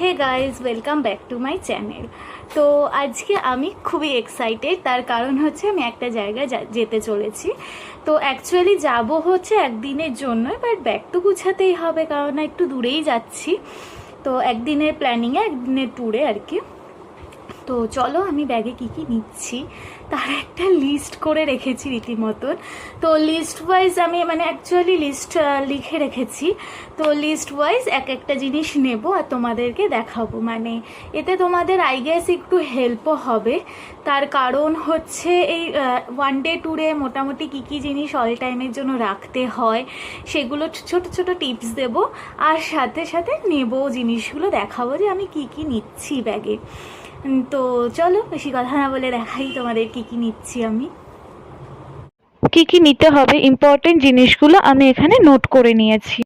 Hey guys welcome back to my channel তো আজকে আমি খুবই এক্সাইটেড তার কারণ হচ্ছে আমি একটা জায়গায় যেতে চলেছি। তো অ্যাকচুয়ালি যাব হচ্ছে একদিনের জন্য বাট ব্যাগ তো গুছাতেই হবে, কারণ একটু দূরেই যাচ্ছি। তো একদিনের প্ল্যানিংয়ে একদিনের ট্যুরে আর কি। তো চলো আমি ব্যাগে কি কি নিচ্ছি। তার একটা লিস্ট করে রেখেছি রীতিমতন। তো লিস্ট ওয়াইজ আমি মানে অ্যাকচুয়ালি লিস্ট লিখে রেখেছি। তো লিস্ট ওয়াইজ এক একটা জিনিস নেব আর তোমাদেরকে দেখাবো। মানে এতে তোমাদের আই গেস একটু হেল্পও হবে। তার কারণ হচ্ছে এই ওয়ান ডে ট্যুরে মোটামুটি কী কী জিনিস অল টাইমের জন্য রাখতে হয়, সেগুলো ছোট ছোট টিপস দেব। আর সাথে সাথে নেব জিনিসগুলো দেখাবো যে আমি কি কি নিচ্ছি ব্যাগে তো চলো, বেশি কথা না বলে দেখাই তোমাদের কি কি নিচ্ছি আমি। কি কি নিতে হবে ইম্পর্টেন্ট জিনিসগুলো আমি এখানে নোট করে নিয়েছি।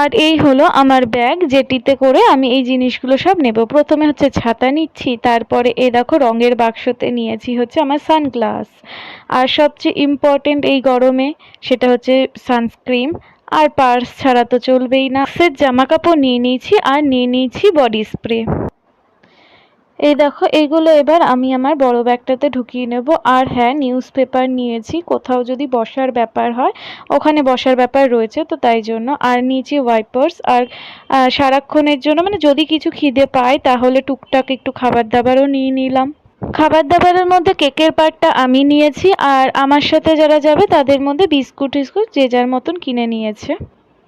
আর এই হলো আমার ব্যাগ যেটিতে করে আমি এই জিনিসগুলো সব নেব। প্রথমে হচ্ছে ছাতা নিচ্ছি, তারপরে এ দেখো রঙের বাক্সতে নিয়েছি হচ্ছে আমার সানগ্লাস আর সবচেয়ে ইম্পর্টেন্ট এই গরমে সেটা হচ্ছে সানস্ক্রিন আর পার্স ছাড়া তো চলবেই না। সেট জামা কাপড় নিয়ে নিয়েছি, আর নিয়ে নিয়েছি বডি স্প্রে এই দেখো, এগুলো এবার আমি আমার বড় ব্যাগটাতে ঢুকিয়ে নেব। আর হ্যাঁ নিউজ পেপার নিয়েছি, কোথাও যদি বসার ব্যাপার হয়, ওখানে বসার ব্যাপার রয়েছে, তো তাই জন্য। আর নিয়েছি ওয়াইপার্স আর সারাক্ষণের জন্য মানে যদি কিছু খিদে পায়, তাহলে টুকটাক একটু খাবার দাবারও নিয়ে নিলাম। খাবার দাবারের মধ্যে কেকের পার্টটা আমি নিয়েছি, আর আমার সাথে যারা যাবে, তাদের মধ্যে বিস্কুট টিস্কুট যে যার মতন কিনে নিয়েছে।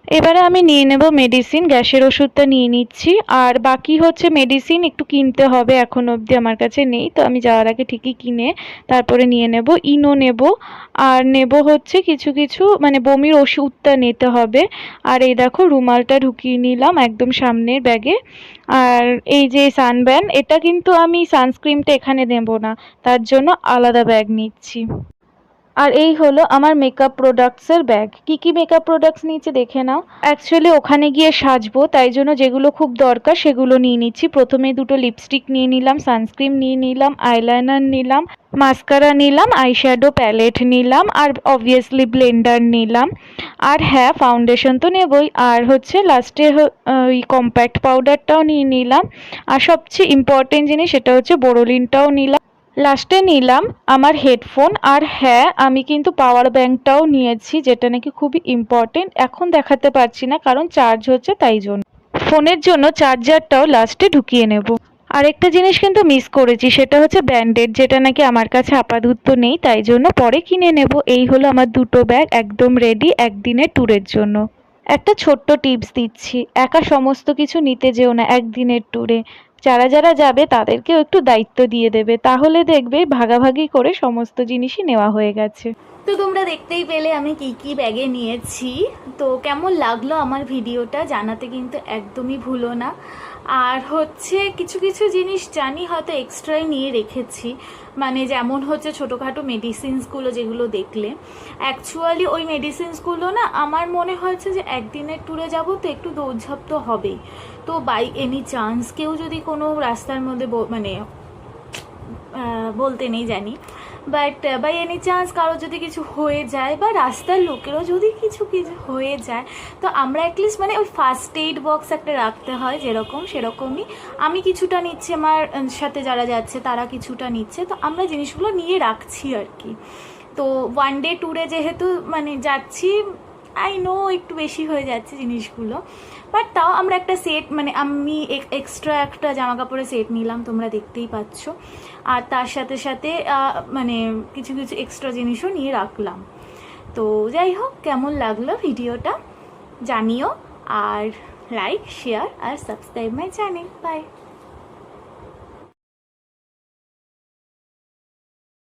এবারে আমি নিয়ে নেব মেডিসিন গ্যাসের ওষুধটা নিয়ে নিচ্ছি। আর বাকি হচ্ছে মেডিসিন একটু কিনতে হবে এখন অবধি আমার কাছে নেই, তো আমি যাওয়ার আগে ঠিকই কিনে তারপরে নিয়ে নেব। ইনো নেব, আর নেব হচ্ছে কিছু কিছু মানে বমির ওষুধটা নিতে হবে। আর এই দেখো রুমালটা ঢুকিয়ে নিলাম একদম সামনের ব্যাগে। আর এই যে সানব্যান এটা কিন্তু আমি সানস্ক্রিনটা এখানে নেব না, তার জন্য আলাদা ব্যাগ নিচ্ছি। আর এই হলো আমার মেকআপ প্রোডাক্টসের ব্যাগ কি কি মেকআপ প্রোডাক্টস নিচে দেখে নাও। অ্যাকচুয়ালি ওখানে গিয়ে সাজবো, তাই জন্য যেগুলো খুব দরকার সেগুলো নিয়ে নিচ্ছি। প্রথমে দুটো লিপস্টিক নিয়ে নিলাম সানস্ক্রিন নিয়ে নিলাম আইলাইনার নিলাম মাস্কারা নিলাম আইশ্যাডো প্যালেট নিলাম, আর অবভিয়াসলি ব্লেন্ডার নিলাম। আর হ্যাঁ ফাউন্ডেশন তো নেবই। আর হচ্ছে লাস্টে ওই কম্প্যাক্ট পাউডারটাও নিয়ে নিলাম। আর সবচেয়ে ইম্পর্টেন্ট জিনিস সেটা হচ্ছে বোরোলিনটাও নিলাম। লাস্টে নিলাম আমার হেডফোন আর হ্যাঁ আমি কিন্তু পাওয়ার ব্যাঙ্কটাও নিয়েছি, যেটা নাকি খুবই ইম্পর্টেন্ট এখন দেখাতে পারছি না, কারণ চার্জ হচ্ছে তাই জন্য। ফোনের জন্য চার্জারটাও লাস্টে ঢুকিয়ে নেব। আরেকটা জিনিস কিন্তু মিস করেছি, সেটা হচ্ছে ব্যান্ডেড যেটা নাকি আমার কাছে আপাতত নেই, তাই জন্য পরে কিনে নেব। এই হলো আমার দুটো ব্যাগ একদম রেডি একদিনের ট্যুরের জন্য। একটা ছোট্ট টিপস দিচ্ছি, একা সমস্ত কিছু নিতে যেও না একদিনের ট্যুরে যারা যারা যাবে তাদেরকেও একটু দায়িত্ব দিয়ে দেবে। তাহলে দেখবে ভাগাভাগি করে সমস্ত জিনিসই নেওয়া হয়ে গেছে। তো তোমরা দেখতেই পেলে আমি কি কি ব্যাগে নিয়েছি। তো কেমন লাগল আমার ভিডিওটা জানাতে কিন্তু একদমই ভুলো না। আর হচ্ছে কিছু কিছু জিনিস জানি হয়তো এক্সট্রাই নিয়ে রেখেছি। মানে যেমন হচ্ছে ছোটোখাটো মেডিসিনসগুলো যেগুলো দেখলে। অ্যাকচুয়ালি ওই মেডিসিনসগুলো না আমার মনে হয়েছে যে একদিনের ট্যুরে যাব তো একটু দৌড়ঝাপ তো হবেই। তো বাই এনি চান্স কেউ যদি কোনো রাস্তার মধ্যে মানে বলতে নেই জানি। বাট বাই এনি চান্স কারও যদি কিছু হয়ে যায় বা রাস্তার লোকেরও যদি কিছু কিছু হয়ে যায়, তো আমরা অ্যাটলিস্ট মানে ওই ফার্স্ট এইড বক্স একটা রাখতে হয় যেরকম সেরকমই। আমি কিছুটা নিচ্ছি আমার সাথে যারা যাচ্ছে তারা কিছুটা নিচ্ছে, তো আমরা জিনিসগুলো নিয়ে রাখছি আর কি। তো ওয়ান ডে ট্যুরে যেহেতু মানে যাচ্ছি আই নো একটু বেশি হয়ে যাচ্ছে জিনিসগুলো বাট তাও আমরা একটা সেট মানে আমি এক্সট্রা একটা জামা কাপড়ের সেট নিলাম, তোমরা দেখতেই পাচ্ছ। আর তার সাথে সাথে মানে কিছু কিছু এক্সট্রা জিনিসও নিয়ে রাখলাম। তো যাই হোক, কেমন লাগল ভিডিওটা? জানিও, আর লাইক শেয়ার আর সাবস্ক্রাইব মাই চ্যানেল বাই